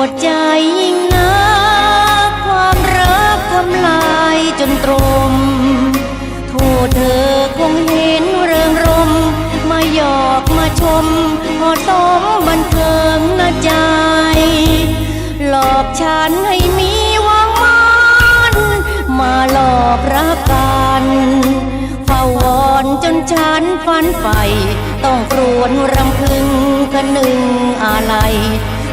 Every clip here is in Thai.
วดใจยิ่งนักความรักทำลายจนตรม โทษเธอคงเห็นเริงรม มาหยอกมาชม พอสมบันเทิงนาใจ หลอกฉันให้มีวางมันมาหลอกรักกันเฝ้าวอนจนฉันฟันไฟต้องกรวนรำพึงคนึงอาลั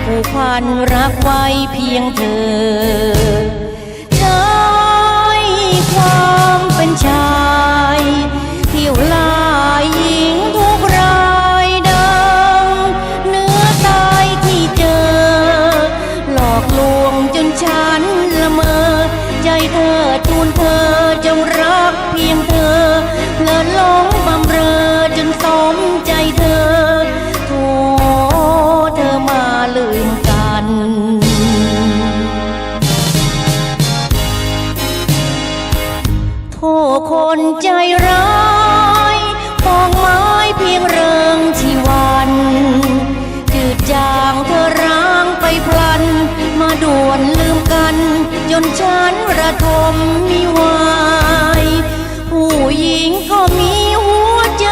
ผูกพันรักไว้เพียงเธอ โทษคนใจร้ายปองไม้เพียงเริงชีวันจืดจางเธอร้างไปพลัน มาด่วนลืมกัน จนฉันระทมมิวายผู้หญิงก็มีหัวใจ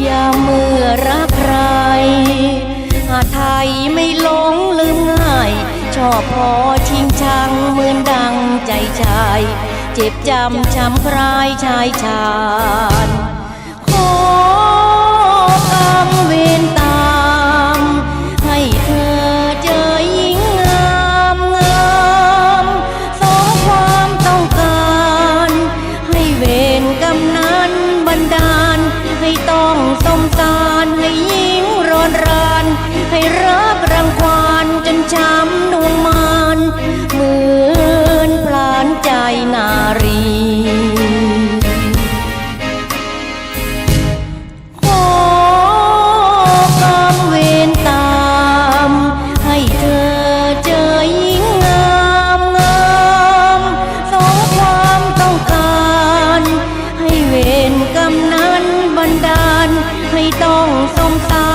อย่าเมื่อรักใครหาไทยไม่หลงลืมง่าย ชอบพอชิงชังเหมือนดังใจชาย เจ็บจำช้ำคลายชายชาญ ต้องสงสาร